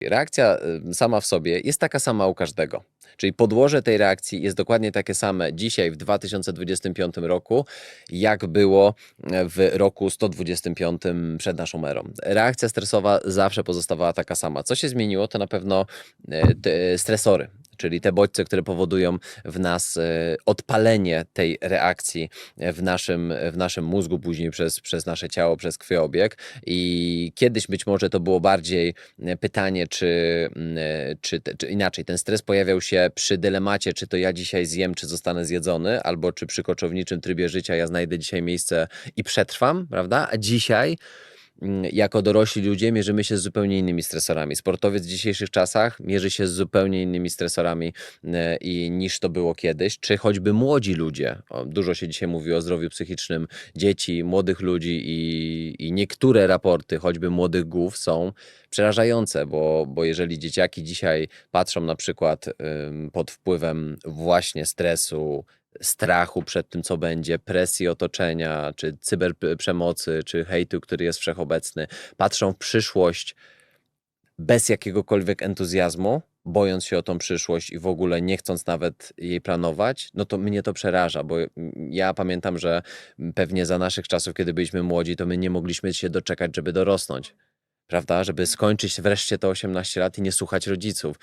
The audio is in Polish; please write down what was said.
Reakcja sama w sobie jest taka sama u każdego. Czyli podłoże tej reakcji jest dokładnie takie same dzisiaj w 2025 roku, jak było w roku 125 przed naszą erą. Reakcja stresowa zawsze pozostawała taka sama. Co się zmieniło, to na pewno e, te stresory. Czyli te bodźce, które powodują w nas e, odpalenie tej reakcji w naszym, w naszym mózgu, później przez, przez nasze ciało, przez krwiobieg. I kiedyś być może to było bardziej e, pytanie, czy, mm, e, czy, te- czy inaczej, ten stres pojawiał się przy dylemacie, czy to ja dzisiaj zjem, czy zostanę zjedzony, albo czy przy koczowniczym trybie życia ja znajdę dzisiaj miejsce i przetrwam, prawda? A dzisiaj jako dorośli ludzie mierzymy się z zupełnie innymi stresorami. Sportowiec w dzisiejszych czasach mierzy się z zupełnie innymi stresorami e, i niż to było kiedyś, czy choćby młodzi ludzie. Dużo się dzisiaj mówi o zdrowiu psychicznym dzieci, młodych ludzi i, i niektóre raporty, choćby młodych głów, są przerażające, bo, bo jeżeli dzieciaki dzisiaj patrzą na przykład pod wpływem właśnie stresu, strachu przed tym, co będzie, presji otoczenia, czy cyberprzemocy, czy hejtu, który jest wszechobecny, patrzą w przyszłość bez jakiegokolwiek entuzjazmu, bojąc się o tą przyszłość i w ogóle nie chcąc nawet jej planować, no to mnie to przeraża, bo ja pamiętam, że pewnie za naszych czasów, kiedy byliśmy młodzi, to my nie mogliśmy się doczekać, żeby dorosnąć. Prawda? Żeby skończyć wreszcie te 18 lat i nie słuchać rodziców.